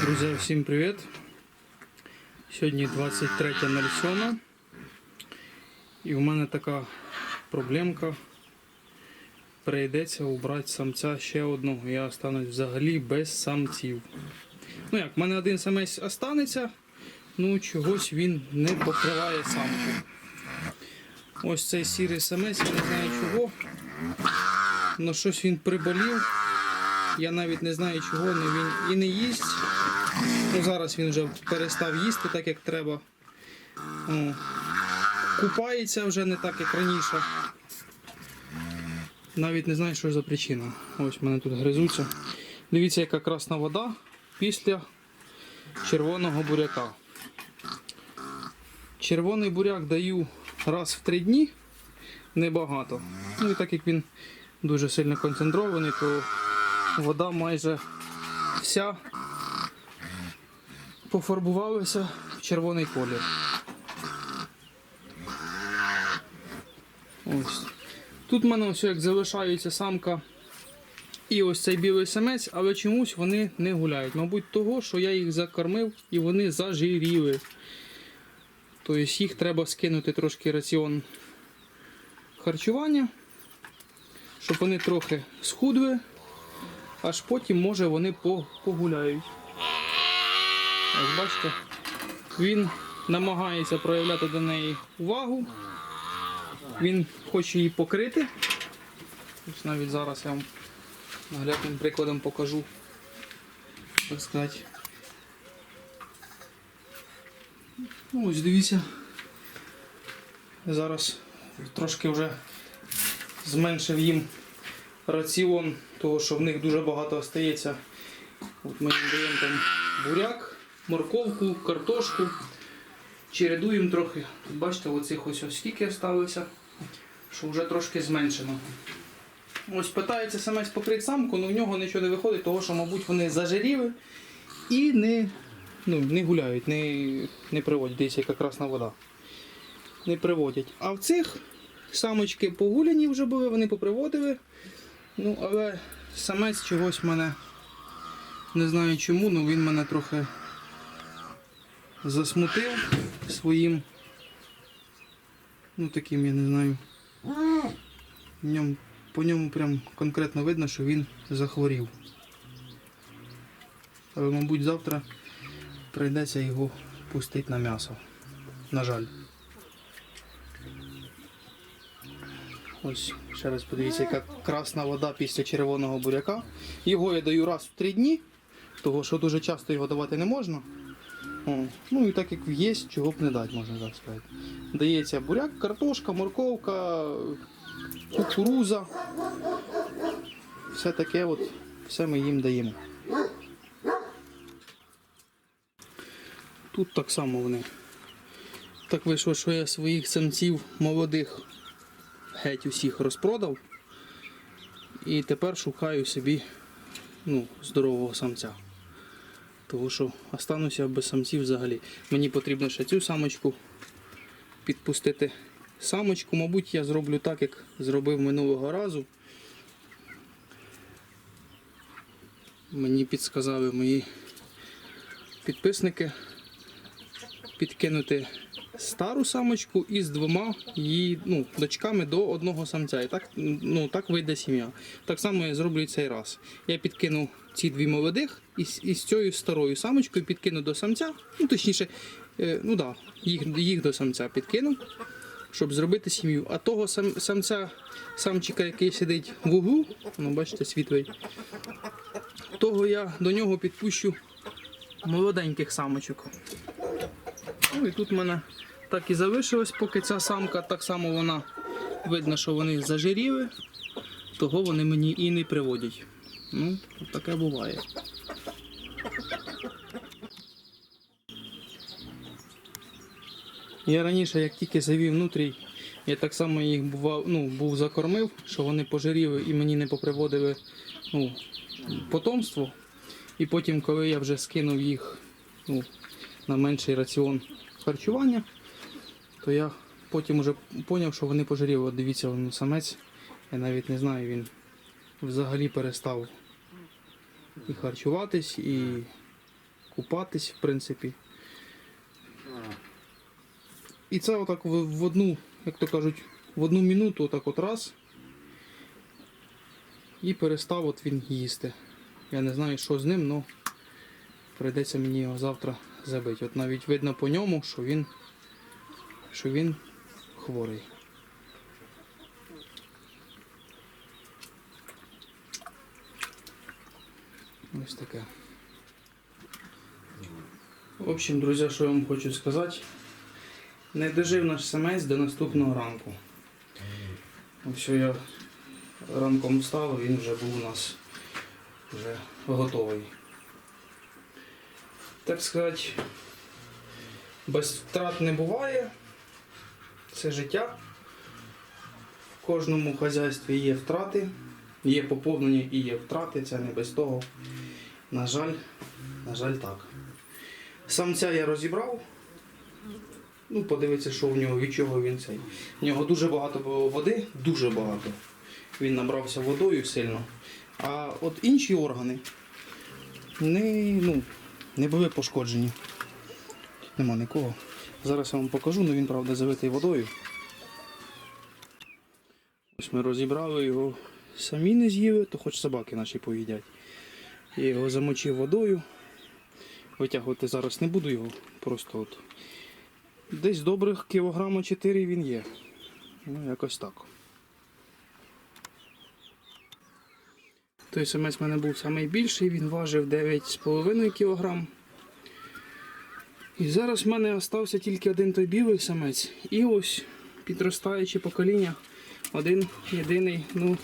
Друзі, всім привіт! Сьогодні 23.07 і в мене така проблемка. Прийдеться убрати самця ще одного. Я останусь взагалі без самців. Ну як, в мене один самець останеться, ну чогось він не покриває самку. Ось цей сірий самець, я не знаю чого. але щось він приболів. Я навіть не знаю чого, але він і не їсть. Ну, зараз він вже перестав їсти так, як треба. О, купається вже не так, як раніше. Навіть не знаю, що за причина. Ось мене тут гризуться. Дивіться, яка красна вода після червоного буряка. Червоний буряк даю раз в три дні, небагато. Ну і так як він дуже сильно концентрований, то вода майже вся пофарбувалася в червоний колір. Ось. Тут в мене все як залишається самка і ось цей білий самець, але чомусь вони не гуляють. Мабуть, того, що я їх закормив і вони зажиріли. Тобто їх треба скинути трошки раціон харчування, щоб вони трохи схудли, аж потім, може, вони погуляють. Ось бачите, він намагається проявляти до неї увагу. Він хоче її покрити. Ось навіть зараз я вам наглядним прикладом покажу. Так сказати. Ну, ось дивіться. Зараз трошки вже зменшив їм раціон, того що в них дуже багато остається. От ми їм даємо там буряк, морковку, картошку. Чередуємо трохи. Тут бачите, оцих ось ось скільки що вже трошки зменшено. Ось питається самець покрити самку, але в нього нічого не виходить, тому що, мабуть, вони зажиріли і не, ну, не гуляють, не, не приводять. Дивіться, яка красна вода. Не приводять. А в цих самочки погуляні вже були, вони поприводили. Ну, але самець чогось мене не знаю чому, але він мене трохи засмутив своїм. Ну таким, я не знаю. Ньому, по ньому прям конкретно видно, що він захворів. Але, мабуть, завтра прийдеться його пустити на м'ясо. На жаль. Ось, ще раз подивіться, яка красна вода після червоного буряка. Його я даю раз в три дні, того що дуже часто його давати не можна. Ну і так як є, чого б не дати, можна так сказати. Дається буряк, картошка, морковка, кукуруза. Все таке от, все ми їм даємо. Тут так само вони. Так вийшло, що я своїх самців молодих геть усіх розпродав. І тепер шукаю собі ну, здорового самця. Тому що остануся без самців взагалі. Мені потрібно ще цю самочку підпустити. Самочку, мабуть, я зроблю так, як зробив минулого разу. Мені підсказали мої підписники підкинути стару самочку із двома її ну, дочками до одного самця. І так, ну, так вийде сім'я. Так само я зроблю і цей раз. Я підкину ці дві молодих і, з- і з цією старою самочкою підкину до самця. Ну, точніше, е, ну да, їх, їх до самця підкину, щоб зробити сім'ю. А того сам, самця, самчика, який сидить в углу, ну, бачите, світлий, того я до нього підпущу молоденьких самочок. Ну і тут в мене так і залишилось, поки ця самка, так само вона видно, що вони зажиріли, того вони мені і не приводять. Ну, таке буває. Я раніше, як тільки завів внутрій, я так само їх бував, ну, був закормив, що вони пожиріли і мені не поприводили ну, потомство. І потім, коли я вже скинув їх ну, на менший раціон харчування, то я потім вже зрозумів, що вони пожиріли. От дивіться, він самець. Я навіть не знаю, він взагалі перестав і харчуватись, і купатись, в принципі. І це отак в одну, як то кажуть, в одну минуту отак от раз. І перестав от він їсти. Я не знаю, що з ним, але прийдеться мені його завтра забити. От навіть видно по ньому, що він, що він хворий. Ось таке. В общем, друзі, що я вам хочу сказати. Не дожив наш самець до наступного ранку. Ось я ранком встав, він вже був у нас вже готовий. Так сказати, без втрат не буває. Це життя. В кожному хазяйстві є втрати, є поповнення і є втрати, це не без того. На жаль, на жаль, так. Самця я розібрав. Ну, подивитися, що в нього, від чого він цей. В нього дуже багато було води, дуже багато. Він набрався водою сильно. А от інші органи не, ну, не були пошкоджені. Нема нікого. Зараз я вам покажу, але він, правда, залитий водою. Ось ми розібрали його, самі не з'їли, то хоч собаки наші поїдять. Я його замочив водою. Витягувати зараз не буду його, просто от. Десь добрих кілограма 4 він є. Ну, якось так. Той самець в мене був найбільший, він важив 9,5 кг. І зараз в мене залишився тільки один той білий самець. І ось підростаюче покоління. Один єдиний, ну,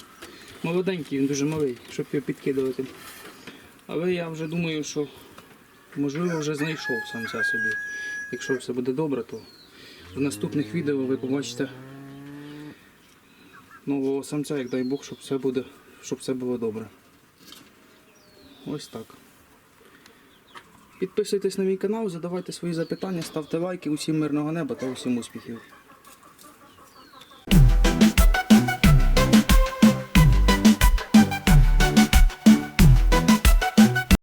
молоденький, він дуже малий, щоб його підкидувати. Але я вже думаю, що можливо вже знайшов самця собі. Якщо все буде добре, то в наступних відео ви побачите нового самця, як дай Бог, щоб все буде, щоб все було добре. Ось так. Підписуйтесь на мій канал, задавайте свої запитання, ставте лайки, усім мирного неба та усім успіхів.